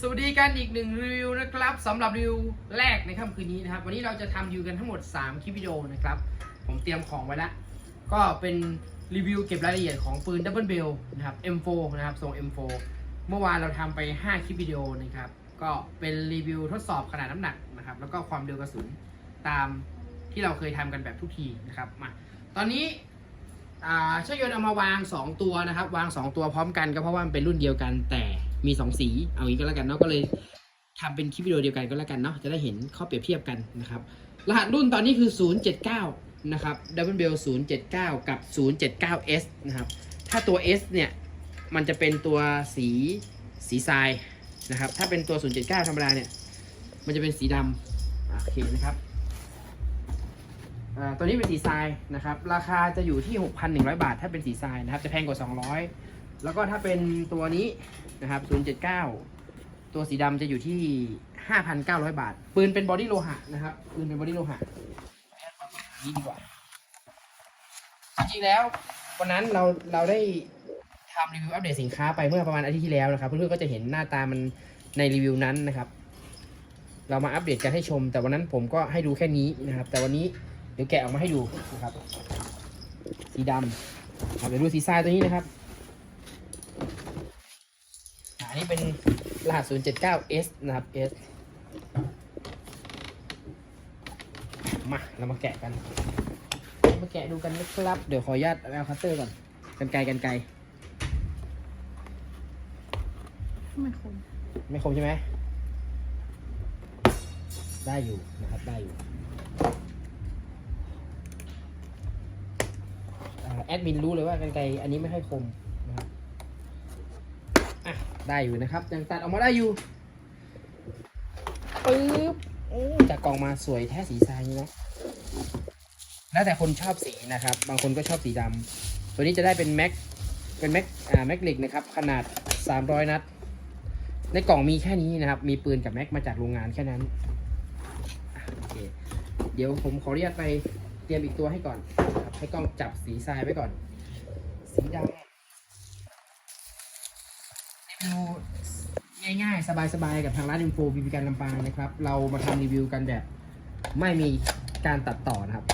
สวัสดีกันอีกหนึ่งรีวิวนะครับสำหรับรีวิวแรกในค่ำคืนนี้นะครับ วันนี้เราจะทำรีวิวกันทั้งหมด 3 คลิปวิดีโอนะครับ ผมเตรียมของไว้แล้วก็เป็นรีวิวเก็บรายละเอียดของปืน Double Bell นะครับ M4 นะครับทรง M4 เมื่อวานเราทำไป 5 คลิปวิดีโอนะครับ ก็เป็นรีวิวทดสอบขนาดน้ำหนักนะครับ แล้วก็ความเร็วกระสุนตามที่เราเคยทำกันแบบทุกทีนะครับมาตอนนี้ช่างยนต์เอามาวาง 2 ตัวนะครับ วาง 2 ตัวพร้อมกันก็เพราะว่ามันเป็นรุ่นเดียวกันแต่ มี 2 สี เอางี้ก็แล้วกันเนาะก็เลยทำเป็นคลิปวิดีโอเดียวกันก็แล้วกันเนาะจะได้เห็นข้อเปรียบเทียบกันนะครับรหัสรุ่นตอนนี้คือ 079 นะครับ Double Bell 079 กับ 079S นะครับ ถ้าตัว S เนี่ย มันจะเป็นตัวสีสีทรายนะครับ ถ้าเป็นตัว 079 ธรรมดาเนี่ย มันจะเป็นสีดำโอเคนะครับตัวนี้เป็นสีทรายนะครับ ราคาจะอยู่ที่ 6,100 บาท ถ้าเป็นสีทรายนะครับ จะแพงกว่า 200 แล้วก็ถ้าเป็นตัวนี้ นะครับ 079 ตัวสีดำจะอยู่ที่ 5,900 บาท ปืนเป็นบอดี้โลหะนะครับ ปืนเป็นบอดี้โลหะนี่ดีกว่า จริงๆแล้ว วันนั้นเราเราได้ทำรีวิวอัปเดตสินค้าไปเมื่อประมาณอาทิตย์ที่แล้วนะครับ เพื่อนๆก็จะเห็นหน้าตามันในรีวิวนั้นนะครับ เรามาอัปเดตกันให้ชม แต่วันนั้นผมก็ให้ดูแค่นี้นะครับ แต่วันนี้เดี๋ยวแกะออกมาให้ดูนะครับ สีดำเดี๋ยวดูสีทรายตัวนี้นะครับ นนี้เป็นรหัส 079S นะครับ S มา เรามาแกะกัน มาแกะดูกันนะครับ เดี๋ยวขออนุญาตเอาคัตเตอร์ก่อน กันไกลกันไกล ไม่คม ไม่คมใช่ไหม ได้อยู่นะครับ ได้อยู่อ่าแอดมินรู้เลยว่ากันไกรอันนี้ไม่ค่อยคมนะครับอะ ได้อยู่นะครับยังตัดออกมาได้อยู่ปึ๊บโอ้จากกล่องมาสวยแท้สีทรายนี่เนาะแล้วแต่คนชอบสีนะครับ บางคนก็ชอบสีดำตัวนี้จะได้เป็นแม็กเป็นแม็กอ่าแม็กเหล็กนะครับขนาด 300 นัด ในกล่องมีแค่นี้นะครับ มีปืนกับแม็กมาจากโรงงานแค่นั้นอะโอเคเดี๋ยวผมขออนุญาตไปเตรียมอีกตัวให้ก่อนนะครับให้กล้องจับสีทรายไว้ก่อน สีดำรีวิว ง่ายๆ สบายๆ กับทางร้านอินโฟบีบีการลำปางนะครับ เรามาทำรีวิวกันแบบ ไม่มีการตัดต่อนะครับ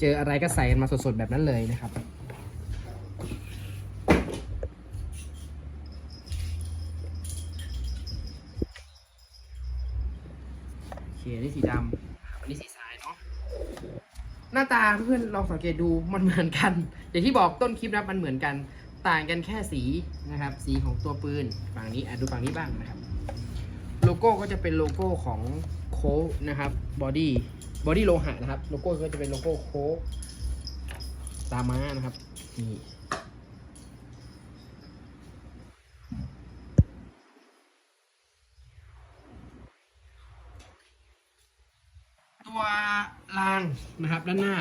เจออะไรก็ใส่กันมาสดๆ แบบนั้นเลยนะครับ โอเคนี่สีดำอันนี้สีทรายเนาะ หน้าตาเพื่อนลองสังเกตดูมันเหมือนกัน อย่างที่บอกต้นคลิปนะมันเหมือนกัน ต่างกันแค่สีนะครับ สีของตัวปืนฝั่งนี้อะดูฝั่งนี้บ้างนะครับ โลโก้ก็จะเป็นโลโก้ของโค้กนะครับบอดี้บอดี้โลหะนะครับ โลโก้ก็จะเป็นโลโก้โค้กตาม้านะครับนี่ตัวรางนะครับด้านหน้า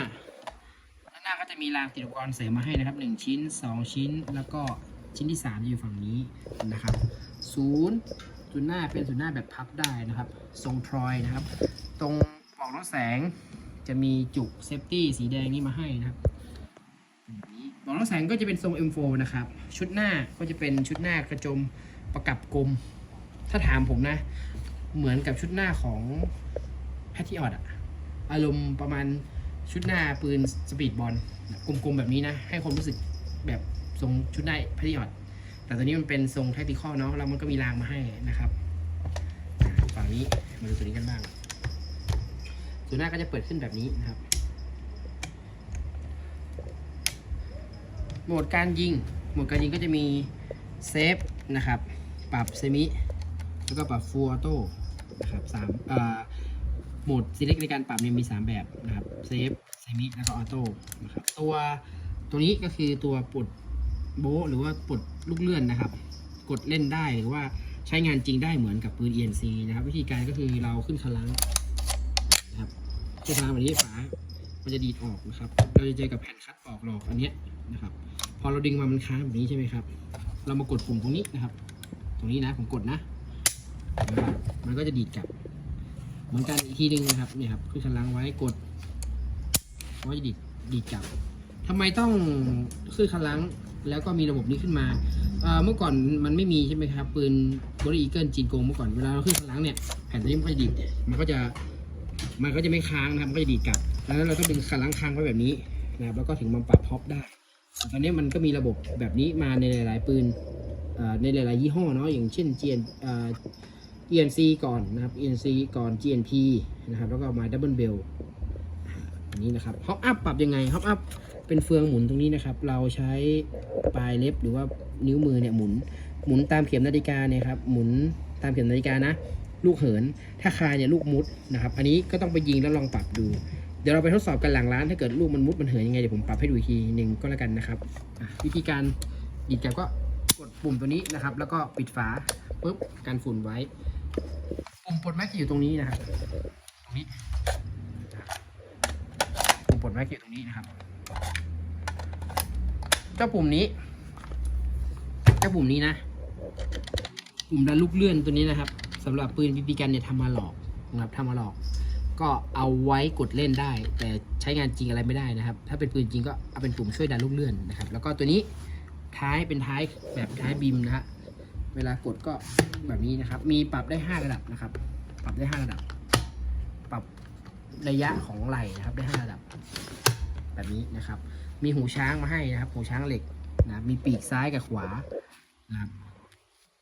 ด้านหน้าก็จะ มีรางติดอุปกรณ์เสริมมาให้นะครับ 1 ชิ้น 2 ชิ้น แล้วก็ชิ้นที่3จะอยู่ฝั่งนี้นะครับศูนย์ศูนย์หน้าเป็นศูนย์หน้าแบบพับได้นะครับ ทรงทรอยนะครับ ตรงปลอกลดแสงจะมีจุกเซฟตี้สีแดงนี่มาให้นะครับปลอกลดแสงก็จะเป็นทรง M4 นะครับ ชุดหน้าก็จะเป็นชุดหน้ากระจมประกับกลม ถ้าถามผมนะ เหมือนกับชุดหน้าของแพท i ออดอะอารมณ์ประมาณ ชุดหน้าปืนสปีดบอลกลมๆแบบนี้นะ ให้ความรู้สึกแบบทรงชุดหน้าพท i ออดแต่ตัวนี้มันเป็นทรงแท็กติคอลเนาะแล้วมันก็มีรางมาให้นะครับฝั่งนี้มาดูตัวนี้กันบ้างตัวหน้าก็จะเปิดขึ้นแบบนี้นะครับ โหมดการยิง โหมดการยิงก็จะมีเซฟนะครับ ปรับเซมิ แล้วก็ปรับฟูออโต้นะครับสามเอ่อ หมด select ในการปรับเนี่ยมี 3 แบบนะครับเซฟเซมิแล้วก็ออโต้นะครับ ตัวตัวนี้ก็คือตัวปลดโบหรือว่าปลดลูกเลื่อนนะครับ กดเล่นได้หรือว่าใช้งานจริงได้เหมือนกับปืน ENC นะครับ วิธีการก็คือเราขึ้นคันลังนะครับขึ้นคันลังแบบนี้ฝามันจะดีดออกนะครับ เราจะเจอกับแผ่นคัดออกหลอกอันเนี้ยนะครับ พอเราดึงมามันค้างแบบนี้ใช่ไหมครับ เรามากดปุ่มตรงนี้นะครับ ตรงนี้นะผมกดนะ มันก็จะดีดกลับ เหมือนกันอีกทีหนึ่งนะครับเนี่ยครับขึ้นคันลังไว้กดมันก็จะดีดดีดกลับทำไมต้องขึ้นคันลังแล้วก็มีระบบนี้ขึ้นมาเมื่อก่อนมันไม่มีใช่ไหมครับปืนบริอีเกิลจีนโกงเมื่อก่อนเวลาเราขึ้นข้างหลังเนี่ยแผ่นตัวนี้มันก็จะดีดมันก็จะมันก็จะไม่ค้างนะครับมันก็จะดีดกลับดังนั้นเราต้องดึงคันหลังค้างไว้แบบนี้นะครับแล้วก็ถึงมาปรับพ็อปได้ตอนนี้มันก็มีระบบแบบนี้มาในหลาย ๆ ปืนในหลาย ๆ ยี่ห้อเนาะอย่างเช่น GN เอ่อ ENC ก่อนนะครับ ENC ก่อน GNP นะครับ แล้วก็มา Double Bell อันนี้นะครับฮอปอัพปรับยังไงฮอปอัพเป็นเฟืองหมุนตรงนี้นะครับ เราใช้ปลายเล็บหรือว่านิ้วมือเนี่ยหมุน หมุนตามเข็มนาฬิกาเนี่ยครับ หมุนตามเข็มนาฬิกานะ ลูกเหิน ถ้าคาเนี่ยลูกมุดนะครับ อันนี้ก็ต้องไปยิงแล้วลองปรับดู เดี๋ยวเราไปทดสอบกันหลังร้าน ถ้าเกิดลูกมันมุดมันเหินยังไงเดี๋ยวผมปรับให้ดูอีกทีหนึ่งก็แล้วกันนะครับ วิธีการดีดแกบก็กดปุ่มตัวนี้นะครับ แล้วก็ปิดฝาปุ๊บกันฝุ่นไว้ ปุ่มปลดแม็กอยู่ตรงนี้นะครับตรงนี้ปุ่มปลดแม็กอยู่ตรงนี้นะครับ เจ้าปุ่มนี้ เจ้าปุ่มนี้นะ ปุ่มดันลูกเลื่อนตัวนี้นะครับสำหรับปืนบีบีกันเนี่ยทำมาหลอกนะครับทำมาหลอก ก็เอาไว้กดเล่นได้ แต่ใช้งานจริงอะไรไม่ได้นะครับ ถ้าเป็นปืนจริงก็เอาเป็นปุ่มช่วยดันลูกเลื่อนนะครับ แล้วก็ตัวนี้ท้ายเป็นท้ายแบบท้ายบิมนะฮะ วลากดก็แบบนี้นะครับ มีปรับได้ 5 ระดับนะครับ ปรับได้ 5 ระดับ ปรับระยะของไหล่นะครับได้ 5 ระดับ แบบนี้นะครับ มีหูช้างมาให้นะครับ หูช้างเหล็กนะมีปีกซ้ายกับขวานะครับ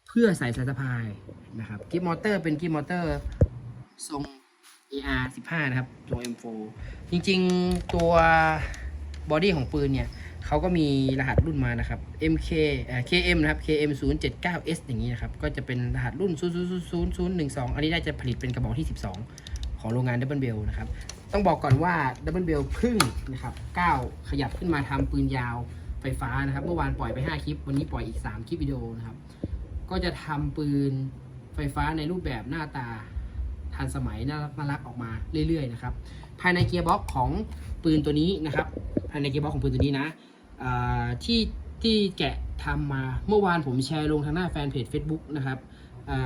เพื่อใส่สายสะพายนะครับกิฟมอเตอร์เป็นกิฟมอเตอร์ทรง AR 15 นะครับ ตัว M4 จริง ๆ ตัวบอดี้ของปืนเนี่ย เขาก็มีรหัสรุ่นมานะครับ MK เอ่อ KM นะครับ KM 079S อย่างนี้นะครับ ก็จะเป็นรหัสรุ่น 0000012 อันนี้ได้จะผลิตเป็นกระบอกที่ 12 ของโรงงาน Double Bell นะครับ ต้องบอกก่อนว่า Double Bell เพึ่งนะครับก้าวขยับขึ้นมาทำปืนยาวไฟฟ้านะครับ เมื่อวานปล่อยไป 5 คลิป วันนี้ปล่อยอีก 3 คลิปวิดีโอนะครับ ก็จะทำปืนไฟฟ้าในรูปแบบหน้าตาทันสมัยน่ารักน่ารักออกมาเรื่อยๆนะครับ ภายในเกียร์บ็อกของปืนตัวนี้นะครับ ภายในเกียร์บ็อกของปืนตัวนี้นะ ที่ที่แกะทำมาเมื่อวานผมแชร์ลงทางหน้าแฟนเพจ Facebook นะครับ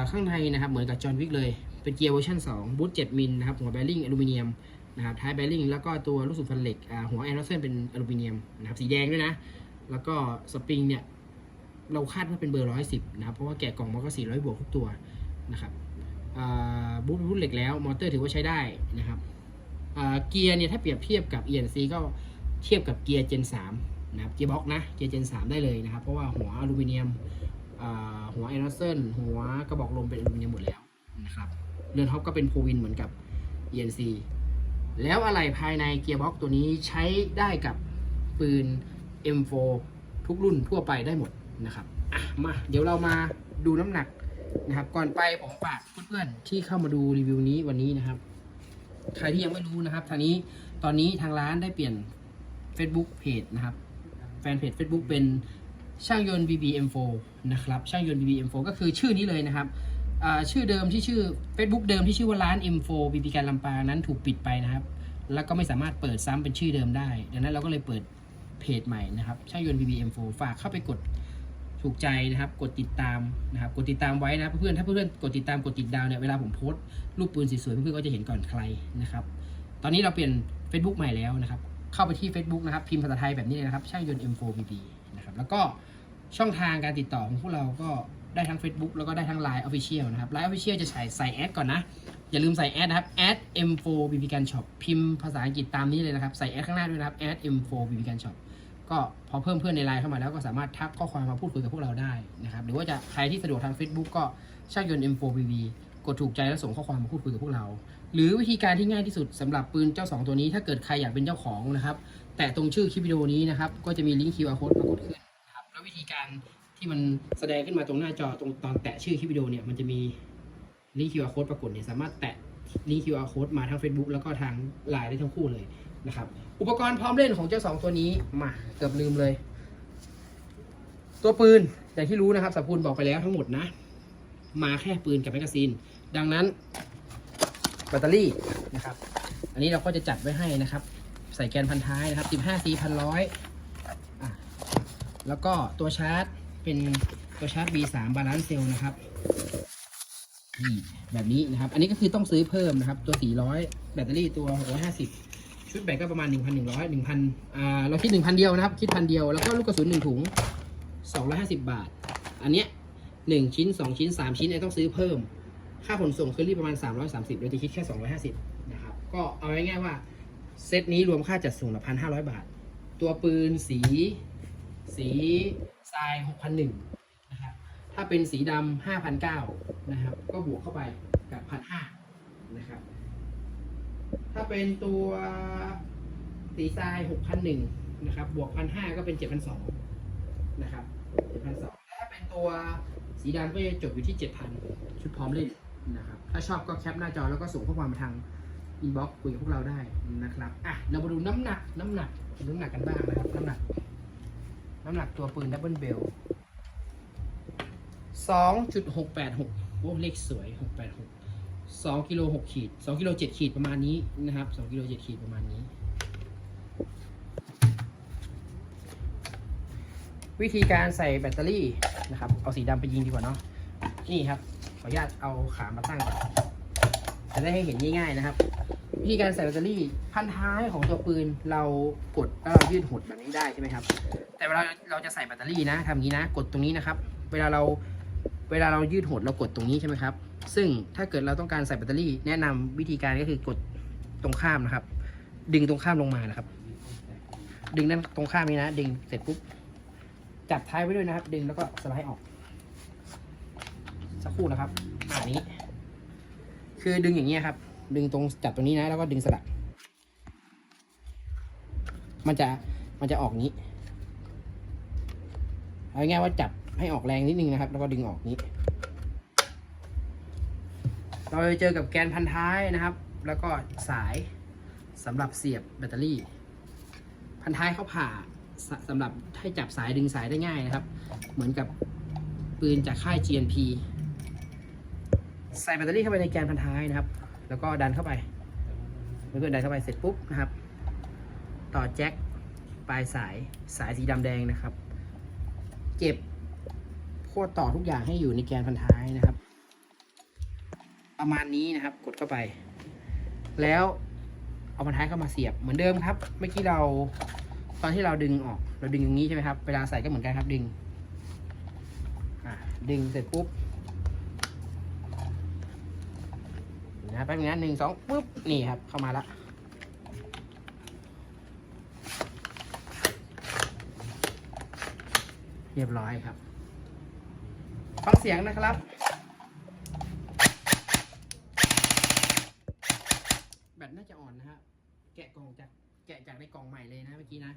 ข้างในนะครับเหมือนกับจอห์นวิกเลย เป็นเกียร์เวอร์ชัน2บูท7มิลนะครับหัวแบริ่งอลูมิเนียมนะครับท้ายแบริ่งแล้วก็ตัวลูกสูบฟันเหล็กหัวแอนด์เซนเป็นอลูมิเนียมนะครับสีแดงด้วยนะ แล้วก็สปริงเนี่ยเราคาดว่าเป็นเบอร์ร้อยสิบนะครับ เพราะว่าแกะกล่องมันก็สี่ร้อยบวกทุกตัวนะครับบูทบูทเหล็กแล้ว มอเตอร์ถือว่าใช้ได้นะครับเกียร์เนี่ยถ้าเปรียบเทียบกับ ENC ก็เทียบกับเกียร์ Gen 3 นะครับเกียร์บ็อกนะเกียร์ Gen 3ได้เลยนะครับ เพราะว่าหัวอลูมิเนียมหัวแอนเซนหัวกระบอกลมเป็นอลูมิเนียมหมดแล้วนะครับเรือนท็อปก็เป็นโพวินเหมือนกับ ENC แล้วอะไรภายในเกียร์บ็อกตัวนี้ใช้ได้กับปืน M4 ทุกรุ่นทั่วไปได้หมดนะครับมาเดี๋ยวเรามาดูน้ำหนักนะครับ ก่อนไปผมฝากเพื่อนๆที่เข้ามาดูรีวิวนี้วันนี้นะครับ ใครที่ยังไม่รู้นะครับทางนี้ตอนนี้ทางร้านได้เปลี่ยน Facebook Page นะครับ แฟนเพจ Facebook เป็นช่างยนต์ BBM4 นะครับช่างยนต์ BBM4 ก็คือชื่อนี้เลยนะครับชื่อเดิมที่ชื่อ Facebook เดิมที่ชื่อว่าร้าน M4 BB การลำปางนั้นถูกปิดไปนะครับ แล้วก็ไม่สามารถเปิดซ้ำเป็นชื่อเดิมได้ ดังนั้นเราก็เลยเปิดเพจใหม่นะครับช่างยนต์ BBM4 ฝากเข้าไปกดถูกใจนะครับ กดติดตามนะครับ กดติดตามไว้นะเพื่อนๆถ้าเพื่อนๆกดติดตามกดติดดาวเนี่ยเวลาผมโพสต์รูปปืนสวยๆเพื่อนๆก็จะเห็นก่อนใครนะครับ ตอนนี้เราเปลี่ยน Facebook ใหม่แล้วนะครับ เข้าไปที่ Facebook นะครับ พิมพ์ภาษาไทยแบบนี้เลยนะครับ ช่างยนต์ M4BB นะครับ แล้วก็ช่องทางการติดต่อของพวกเราก็ได้ทั้ง Facebook แล้วก็ได้ทั้ง Line Official นะครับ Line Official จะใส่ใส่แอดก่อนนะ อย่าลืมใส่แอดนะครับแอด M4BB กัน Shop พิมพ์ภาษาอังกฤษตามนี้เลยนะครับ ใส่แอดข้างหน้าด้วยนะครับแอด M4BB กัน Shop ก็พอเพิ่มเพื่อนในไลน์เข้ามาแล้วก็สามารถทักข้อความมาพูดคุยกับพวกเราได้นะครับ หรือว่าจะใครที่สะดวกทาง Facebook ก็ช่างยนต์ M4BB กดถูกใจแล้วส่งข้อความมาพูดคุยกับพวกเรา หรือวิธีการที่ง่ายที่สุดสำหรับปืนเจ้า 2 ตัวนี้ ถ้าเกิดใครอยากเป็นเจ้าของนะครับ แตะตรงชื่อคลิปวิดีโอนี้นะครับ ก็จะมีลิงก์ QR code ปรากฏขึ้นนะครับ แล้ววิธีการที่มันแสดงขึ้นมาตรงหน้าจอตรงตอนแตะชื่อคลิปวิดีโอเนี่ย มันจะมีลิงก์ QR code ปรากฏเนี่ย สามารถแตะลิงก์ QR code มาทั้ง Facebook แล้วก็ทางไลน์ได้ทั้งคู่เลยนะครับ อุปกรณ์พร้อมเล่นของเจ้า 2 ตัวนี้ มา เกือบลืมเลย ตัวปืนอย่างที่รู้นะครับสับพูนบอกไปแล้วทั้งหมดนะ มาแค่ปืนกับแมกกาซีน ดังนั้น แบตเตอรี่นะครับ อันนี้เราก็จะจัดไว้ให้นะครับ ใส่แกนพันท้ายนะครับ15 4 1 0 0อะแล้วก็ตัวชาร์จเป็นตัวชาร์จ B3 บาลานซ์เซลนะครับนี่แบบนี้นะครับ อันนี้ก็คือต้องซื้อเพิ่มนะครับ ตัว 400 แบตเตอรี่ตัว 650 ชุดแบตก็ประมาณ 1,100 1,000อ่าเราคิด 1,000 เดียวนะครับ คิดพันเดียว แล้วก็ลูกกระสุน 1 ถุง 250 บาท อันเนี้ยหนึ่งชิ้นสองชิ้นสามชิ้นเนี่ยต้องซื้อเพิ่ม ค่าขนส่งเคอรี่ประมาณ 330เราจะคิดแค่ 250 นะครับ ก็เอาง่ายๆว่า เซตนี้รวมค่าจัดส่งละพันห้าร้อยบาท ตัวปืนสี สีทราย6,001นะครับถ้าเป็นสีดำ5,009นะครับ ก็บวกเข้าไปกับ1,500นะครับ ถ้าเป็นตัวสีทราย6,001นะครับ บวก1,500ก็เป็น7,200นะครับ7,200ถ้าเป็นตัวสีดำก็จะจบอยู่ที่7,000ชุดพร้อมเล่น นะครับถ้าชอบก็แคปหน้าจอแล้วก็ส่งข้อความมาทางอินบ็อกซ์คุยกับพวกเราได้นะครับอะเรามาดูน้ำหนักน้ำหนักน้ำหนักกันบ้างนะครับน้ำหนัก น้ำหนักตัวปืนดับเบิลเบลสองจุดหกแปดหกโอ้เลขสวยหกแปดหกสองกิโลหกขีดสองกิโลเจ็ดขีดประมาณนี้นะครับสองกิโลเจ็ดขีดประมาณนี้ วิธีการใส่แบตเตอรี่นะครับ เอาสีดำไปยิงดีกว่าเนาะนี่ครับ ขออนุญาตเอาขามาตั้งก่อนจะได้ให้เห็นง่ายๆนะครับ วิธีการใส่แบตเตอรี่พันท้ายของตัวปืนเรากดแล้วเรายืดหดแบบนี้ได้ใช่ไหมครับ แต่เวลาเราจะใส่แบตเตอรี่นะทำอย่างนี้นะกดตรงนี้นะครับ เวลาเราเวลาเรายืดหดเรากดตรงนี้ใช่ไหมครับ ซึ่งถ้าเกิดเราต้องการใส่แบตเตอรี่ แนะนำวิธีการก็คือกดตรงข้ามนะครับ ดึงตรงข้ามลงมานะครับ ดึงนั่นตรงข้ามนี้นะ ดึงเสร็จปุ๊บจับท้ายไว้ด้วยนะครับ ดึงแล้วก็สไลด์ออก สักครู่นะครับอ่านี้ คือดึงอย่างนี้ยครับ ดึงตรงจับตรงนี้นะ แล้วก็ดึงสลับมันจะมันจะออกนี้เอาง่ายว่าจับให้ออกแรงนิดนึงนะครับ แล้วก็ดึงออกนี้ เราจะเจอกับแกนพันท้ายนะครับ แล้วก็สายสำหรับเสียบแบตเตอรี่ พันท้ายเขาผ่าสสำหรับให้จับสายดึงสายได้ง่ายนะครับ เหมือนกับปืนจากค่าย GNP ใส่แบตเตอรี่เข้าไปในแกนพันท้ายนะครับ แล้วก็ดันเข้าไปเมื่อดันเข้าไปเสร็จปุ๊บนะครับ ต่อแจ็คปลายสายสายสีดำแดงนะครับ เก็บขั้วต่อทุกอย่างให้อยู่ในแกนพันท้ายนะครับ ประมาณนี้นะครับ กดเข้าไป แล้วเอาพันท้ายเข้ามาเสียบเหมือนเดิมครับ เมื่อกี้เราตอนที่เราดึงออก เราดึงอย่างนี้ใช่ไหมครับ เวลาใส่ก็เหมือนกันครับดึงดึงเสร็จปุ๊บ นะแป๊บนึงนะหนึ่งสองปุ๊บนี่ครับเข้ามาละเรียบร้อยครับฟังเสียงนะครับ แบตน่าจะอ่อนนะฮะแกะกล่องจากแกะจากในกล่องใหม่เลยนะเมื่อกี้นะ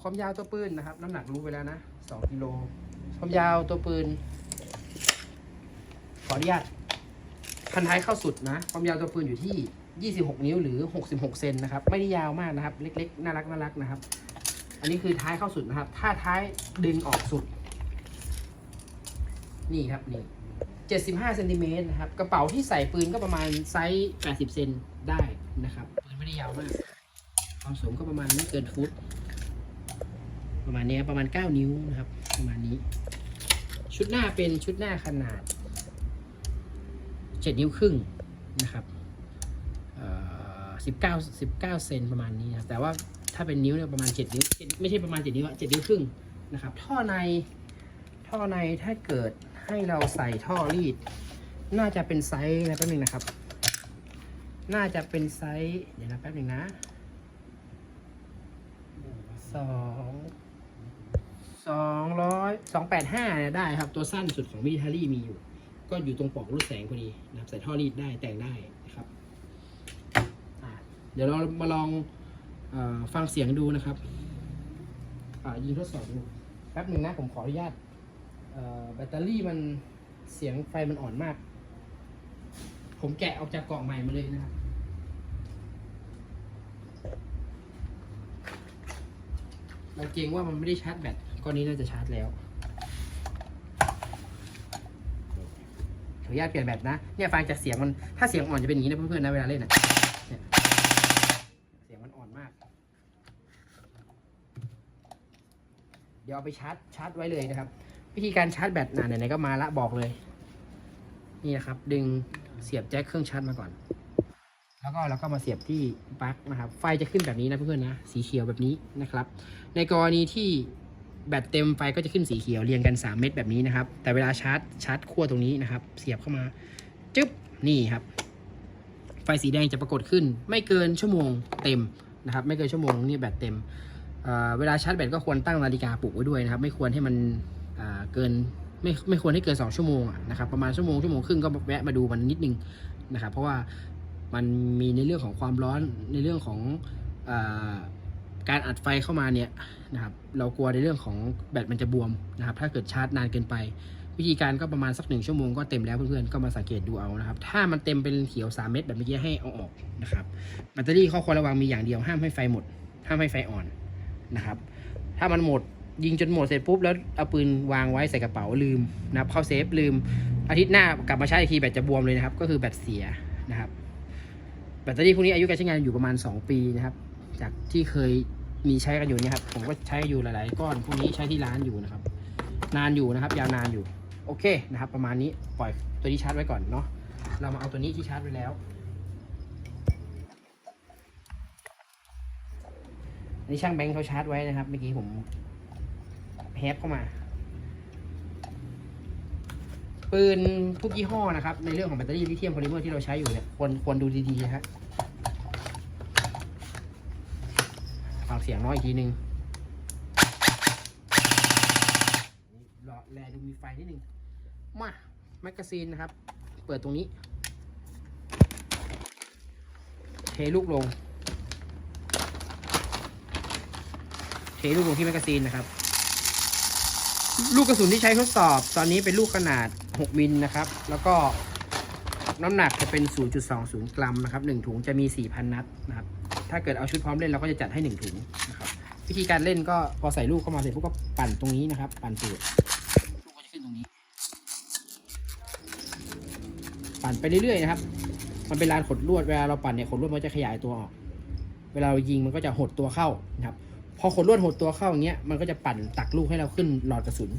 ความยาวตัวปืนนะครับ น้ำหนักรู้ไปแล้วนะสองกิโลความยาวตัวปืนขออนุญาต พันท้ายเข้าสุดนะ ความยาวตัวปืนอยู่ที่ 26 นิ้วหรือ 66 เซนนะครับ ไม่ได้ยาวมากนะครับ เล็กๆ น่ารักน่ารักนะครับ อันนี้คือท้ายเข้าสุดนะครับ ถ้าท้ายดึงออกสุด นี่ครับนี่75เซนติเมตรนะครับ กระเป๋าที่ใส่ปืนก็ประมาณไซส์ 80 เซนได้นะครับ ปืนไม่ได้ยาวมาก ความสูงก็ประมาณไม่เกินฟุต ประมาณนี้ประมาณ 9 นิ้วนะครับ ประมาณนี้ ชุดหน้าเป็นชุดหน้าขนาด 7 นิ้วครึ่งนะครับเอ่อ19 19เซนประมาณนี้นะแต่ว่าถ้าเป็นนิ้วเนี่ยประมาณ 7 นิ้ว7ไม่ใช่ประมาณ 7 นิ้วอะ7นิ้วครึ่งนะครับ ท่อใน ท่อในถ้าเกิดให้เราใส่ท่อรีด น่าจะเป็นไซส์นะแป๊บนึงนะครับ น่าจะเป็นไซส์เดี๋ยวนะแป๊บนึงนะสองสองร้อยสองแปดห้าเนี่ยได้ครับ ตัวสั้นสุดของมิทารี่มีอยู่ ก็อยู่ตรงปลอกรูดแสงพอดีนะครับใส่ท่อรีดได้แต่งได้นะครับเดี๋ยวเรามาลองอฟังเสียงดูนะครับยิงทดสอบดูแป๊บหนึ่งนะผมขออนุญาตแบตเตอรี่มันเสียงไฟมันอ่อนมาก ผมแกะออกจากกล่องใหม่มาเลยนะครับเราเกรงว่ามันไม่ได้ชาร์จแบตก้อนนี้น่าจะชาร์จแล้ว ขออ นุญาตเปลี่ยนแบตนะ เนี่ยฟังจากเสียงมัน ถ้าเสียงอ่อนจะเป็นอย่างนี้นะเพื่อนๆนะเวลาเล่นอะเนี่ยเสียงมันอ่อนมาก เดี๋ยวเอาไปชาร์จชาร์จไว้เลยนะครับ วิธีการชาร์จแบตนะไหนๆก็มาละบอกเลย นี่นะครับ ดึงเสียบแจ็คเครื่องชาร์จมาก่อน แล้วก็เราก็มาเสียบที่ปลั๊กนะครับ ไฟจะขึ้นแบบนี้นะเพื่อนๆนะ สีเขียวแบบนี้นะครับ ในกรณีที่ แบตเต็มไฟก็จะขึ้นสีเขียวเรียงกัน 3 เม็ดแบบนี้นะครับ แต่เวลาชาร์จชาร์จขั้วตรงนี้นะครับ เสียบเข้ามาจึ๊บนี่ครับ ไฟสีแดงจะปรากฏขึ้น ไม่เกินชั่วโมงเต็มนะครับ ไม่เกินชั่วโมงนี่แบตเต็มเเวลาชาร์จแบตก็ควรตั้งนาฬิกาปลุกไว้ด้วยนะครับ ไม่ควรให้มันเกินไม่ไม่ควรให้เกิน 2 ชั่วโมงนะครับประมาณชั่วโมงชั่วโมงครึ่งก็แวะมาดูมันนิดนึงนะครับ เพราะว่ามันมีในเรื่องของความร้อนในเรื่องของ การอัดไฟเข้ามาเนี่ยนะครับเรากลัวในเรื่องของแบตมันจะบวมนะครับ ถ้าเกิดชาร์จนานเกินไป วิธีการก็ประมาณสักหนึ่งชั่วโมงก็เต็มแล้วเพื่อนๆก็มาสังเกตดูเอานะครับ ถ้ามันเต็มเป็นเขียว 3 เม็ดแบบเมื่อกี้ให้เอาออกนะครับแบตเตอรี่ข้อควรระวังมีอย่างเดียวห้ามให้ไฟหมดห้ามให้ไฟอ่อนนะครับ ถ้ามันหมดยิงจนหมดเสร็จปุ๊บแล้วเอาปืนวางไว้ใส่กระเป๋าลืมนะครับเข้าเซฟลืม อาทิตย์หน้ากลับมาใช้อีกทีแบตจะบวมเลยนะครับ ก็คือแบตเสียนะครับแบตเตอรี่พวกนี้อายุการใช้งานอยู่ประมาณ 2 ปีนะครับ จากที่เคยมีใช้กันอยู่เนี่ยครับ ผมก็ใช้อยู่หลาย ๆ ก้อนพวกนี้ใช้ที่ร้านอยู่นะครับ นานอยู่นะครับ ยาวนานอยู่ โอเคนะครับ ประมาณนี้ปล่อยตัวนี้ชาร์จไว้ก่อนเนาะเรามาเอาตัวนี้ที่ชาร์จไว้แล้วอันนี้ช่างแบงค์เขาชาร์จไว้นะครับเมื่อกี้ผมแฮปเข้ามาปืนทุกยี่ห้อนะครับในเรื่องของแบตเตอรี่ลิเธียมโพลิเมอร์ที่เราใช้อยู่เนี่ยควรควรดูดีๆฮะฟัง เสียงน้อยอีกทีนึงหลอดแลดูมีไฟนิดนึง มาแมกกาซีนนะครับ เปิดตรงนี้ เทลูกลง เทลูกลงที่แมกกาซีนนะครับ ลูกกระสุนที่ใช้ทดสอบ ตอนนี้เป็นลูกขนาด 6 มิลนะครับ แล้วก็น้ำหนักจะเป็น 0.20 กรัมนะครับ 1 ถุงจะมี 4,000 นัดนะครับ ถ้าเกิดเอาชุดพร้อมเล่นเราก็จะจัดให้1ถุงนะครับวิธีการเล่นก็พอใส่ลูกเข้ามาเสร็จปุ๊บก็ปั่นตรงนี้นะครับ ปั่นสูตรลูกก็จะขึ้นตรงนี้ ปั่นไปเรื่อยๆนะครับ มันเป็นลานขดลวดเวลาเราปั่นเนี่ยขดลวดมันก็จะขยายตัวออก เวลาเรายิงมันก็จะหดตัวเข้านะครับ พอขดลวดหดตัวเข้าอย่างเงี้ยมันก็จะปั่นตักลูกให้เราขึ้นหลอดกระสุน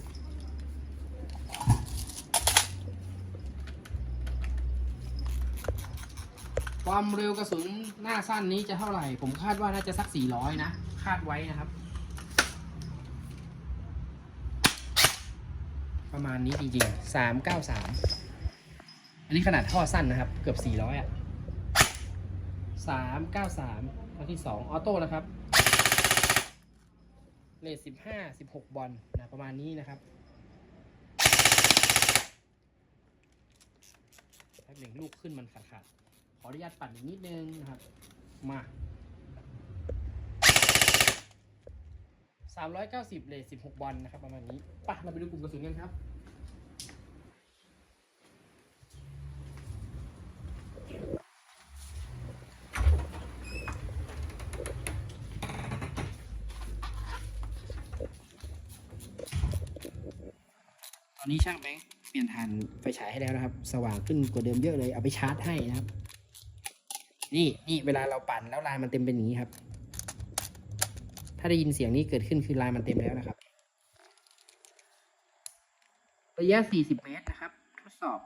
ความเร็วกระสุนหน้าสั้นนี้จะเท่าไหร่ ผมคาดว่าน่าจะสัก 400 นะ คาดไว้นะครับ ประมาณนี้จริงๆ 393 อันนี้ขนาดท่อสั้นนะครับ เกือบ 400อะ393อันที่ 2 ออโต้นะครับเลท15 16 บอลนะประมาณนี้นะครับแป๊บหนึ่งลูกขึ้นมันขาดๆ ออนุญาตปั่นอีกนิดนึงนะครับ มา390เลท16บอลนะครับ ประมาณนี้ไปะเราไปดูกลุ่มกระสุนกันครับตอนนี้ช่างแบงค์เปลี่ยนฐานไฟฉายให้แล้วนะครับ สว่างขึ้นกว่าเดิมเยอะเลยเอาไปชาร์จให้นะครับ นี่นี่เวลาเราปั่นแล้วลายมันเต็มเป็นอย่างนี้ครับ ถ้าได้ยินเสียงนี้เกิดขึ้นคือลายมันเต็มแล้วนะครับ ระยะ 40 เมตรนะครับ ทดสอบ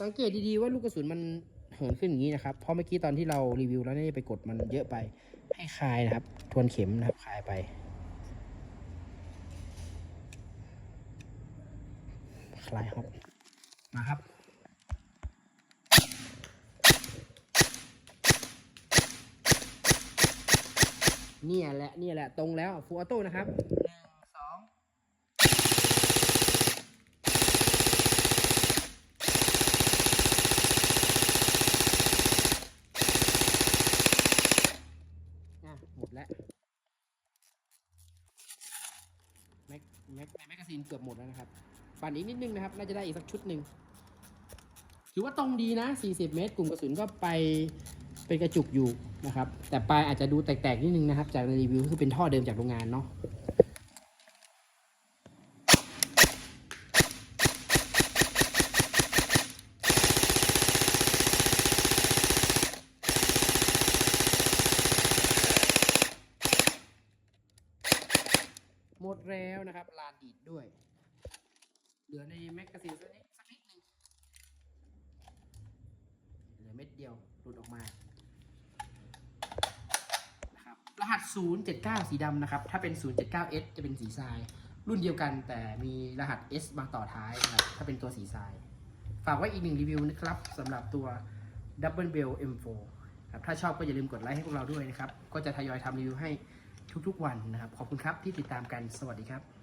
สังเกตดีๆว่าลูกกระสุนมันเหินขึ้นอย่างนี้นะครับ เพราะเมื่อกี้ตอนที่เรารีวิวแล้วเนี่ยไปกดมันเยอะไป ให้คลายนะครับ ทวนเข็มนะครับคลายไป ลายครับมาครับเนี่ยแหละเนี่ยแหละตรงแล้วฟูออโต้นะครับหนึ่งสองอะหมดแล้วแม็กแม็กในแม็กกาซีนเกือบหมดแล้วนะครับ ปั่นอีกนิดนึงนะครับ น่าจะได้อีกสักชุดหนึ่งถือว่าตรงดีนะ 40 เมตร กลุ่มกระสุนก็ไปเป็นกระจุกอยู่นะครับ แต่ปลายอาจจะดูแตกๆนิดนึงนะครับ จากในรีวิวคือเป็นท่อเดิมจากโรงงานเนาะหมดแล้วนะครับ ลานดีดด้วย เหลือในแมกกาซีนสักนิดสักนิดนึงเหลือเม็ดเดียวหลุดออกมานะครหัส 079 สีดำนะครับ ถ้าเป็น 079S จะเป็นสีทราย รุ่นเดียวกันแต่มีรหัส S มาต่อท้ายนะครับถ้าเป็นตัวสีทราย ฝากไว้อีกหนึ่งรีวิวนะครับสำหรับตัว Double Bell M4 ครับถ้าชอบก็อย่าลืมกดไลค์ให้พวกเราด้วยนะครับ ก็จะทยอยทำรีวิวให้ทุกๆวันนะครับ ขอบคุณครับที่ติดตามกัน สวัสดีครับ